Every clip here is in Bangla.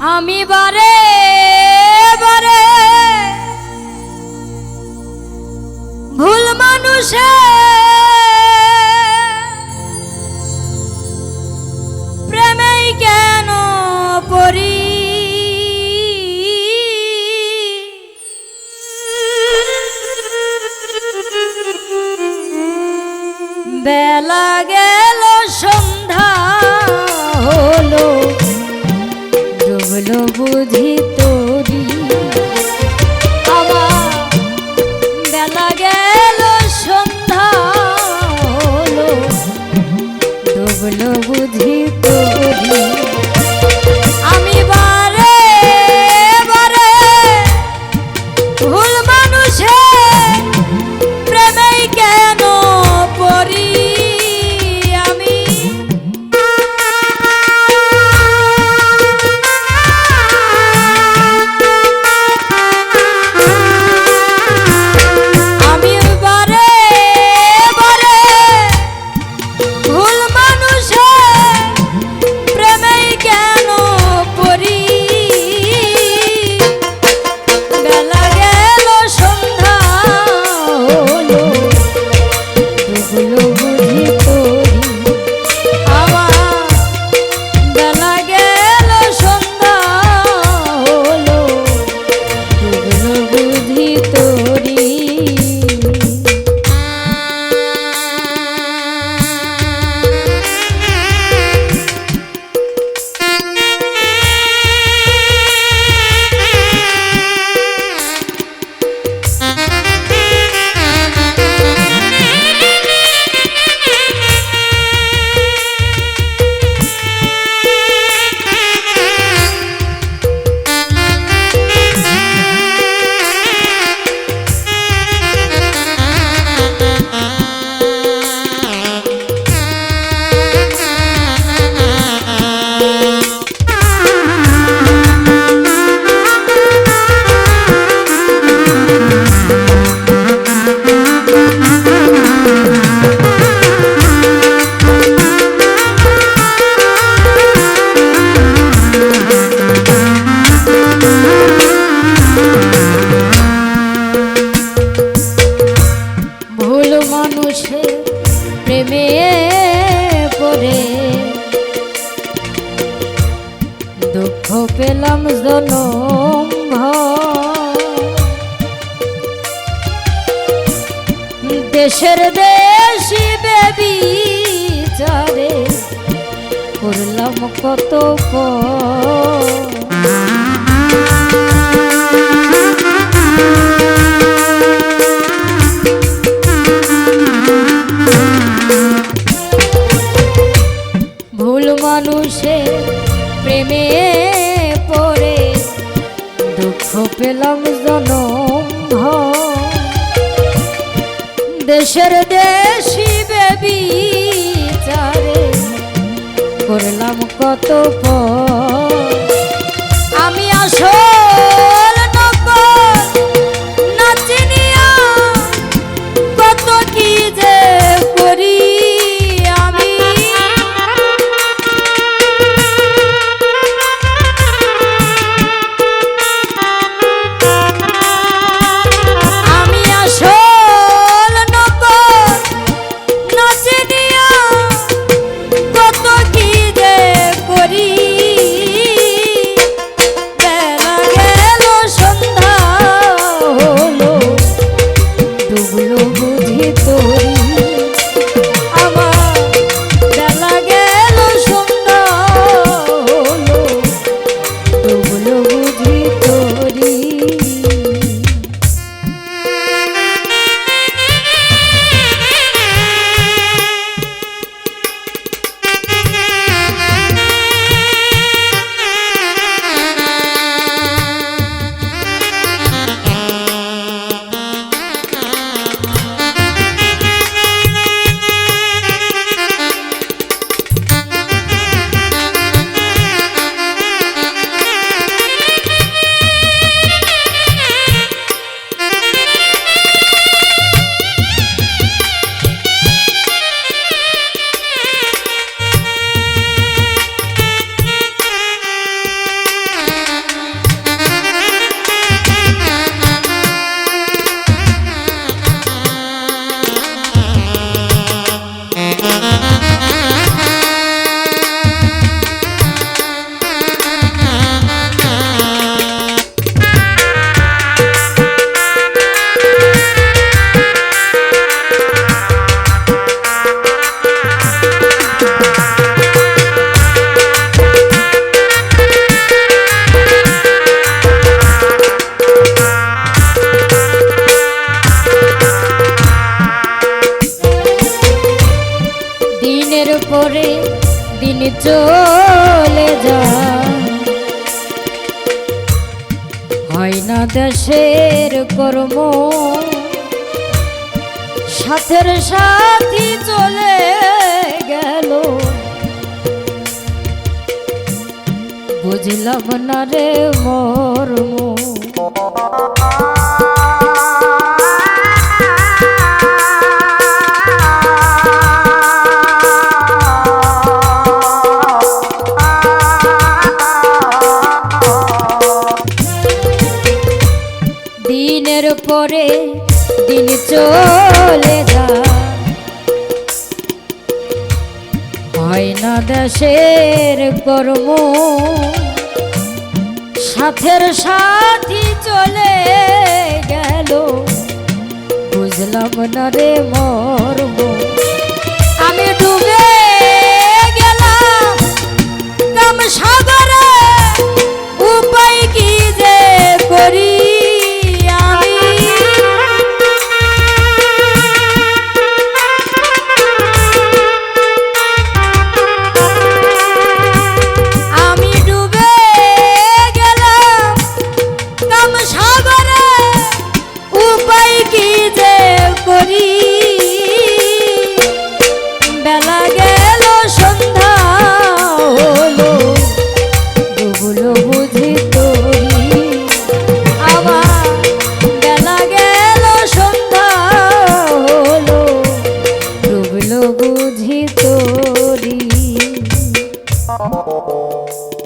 আমি বারে বারে। ভুল মানুষে। প্রেমেই কেন পড়ি? বেলা গেল সন্ধ্যা। ডুবলো বুঝি প্রেমে পড়ে দুঃখ পেলাম জনম দেশের দেশি বেবি চারে করলাম কত পর। পেলাম জনম দেশের দেশি বেবি করলাম কত। আমি আসল voulons পরে দিন চলে যা হয় না দেশের কর্ম, সাথের সাথে চলে গেল। বুঝলাম না রে মর্ম। চলে যা হয় না দেশের কর্ম, সাথের সাথী চলে গেল। বুঝলাম না রে মর্ম, আমি ডুবে Bye.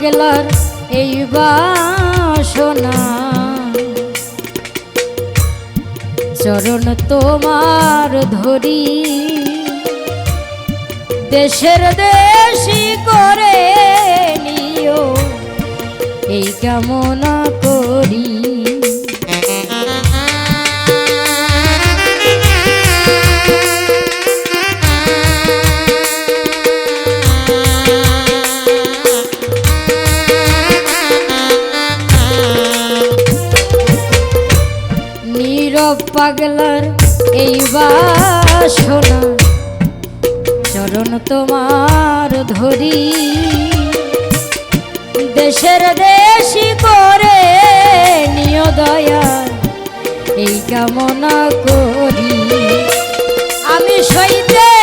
পাগলার এই বাসনা। চরণ তোমার ধরি। দেশের দেশি করে নিও এই কামনা পাগলার এই বাসনা। চরণ তোমার ধরি। দেশের দেশি করে নিয় দয়া এই কামনা করি। আমি সইতে